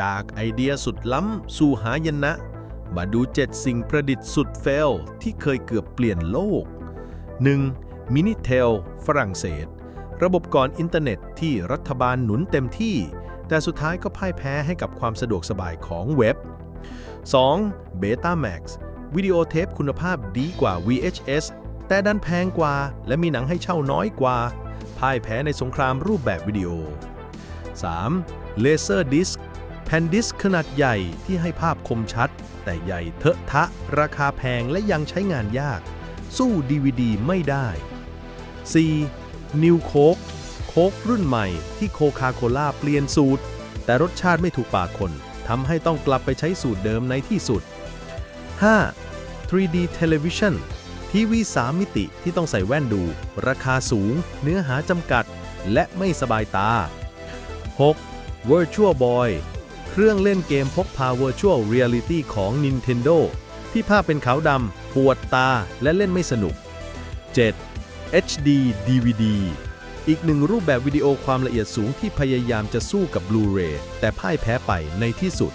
จากไอเดียสุดล้ำสู่หายนะ มาดู 7 สิ่งประดิษฐ์สุดเฟล ที่เคยเกือบเปลี่ยนโลก 1. มินิเทลฝรั่งเศส ระบบก่อนอินเทอร์เน็ตที่รัฐบาลหนุนเต็มที่ แต่สุดท้ายก็พ่ายแพ้ให้กับความสะดวกสบายของเว็บ 2. Betamax วิดีโอเทปคุณภาพดีกว่า VHS แต่ดันแพงกว่า และมีหนังให้เช่าน้อยกว่า พ่ายแพ้ในสงครามรูปแบบวิดีโอ 3. Laser Disc แผ่นดิสขนาดใหญ่ที่ให้ภาพคมชัด แต่ใหญ่เทอะทะ ราคาแพงและยังใช้งานยาก สู้ DVD ไม่ได้ 4. New Coke โค้กรุ่นใหม่ที่โคคาโคล่าเปลี่ยนสูตร แต่รสชาติไม่ถูกปากคนทำให้ต้องกลับไปใช้สูตรเดิมในที่สุด 5. 3D Television ทีวี 3 มิติที่ต้องใส่แว่นดู ราคาสูง เนื้อหาจำกัด และไม่สบายตา 6. Virtual Boy รื่องเล่นเกมพกพา Virtual Reality ของ Nintendo ที่ภาพเป็นขาวดำปวดตาและเล่นไม่สนุก 7. HD DVD อีกหนึ่งรูปแบบวิดีโอความละเอียดสูงที่พยายามจะสู้กับ Blu-ray แต่พ่ายแพ้ไปในที่สุด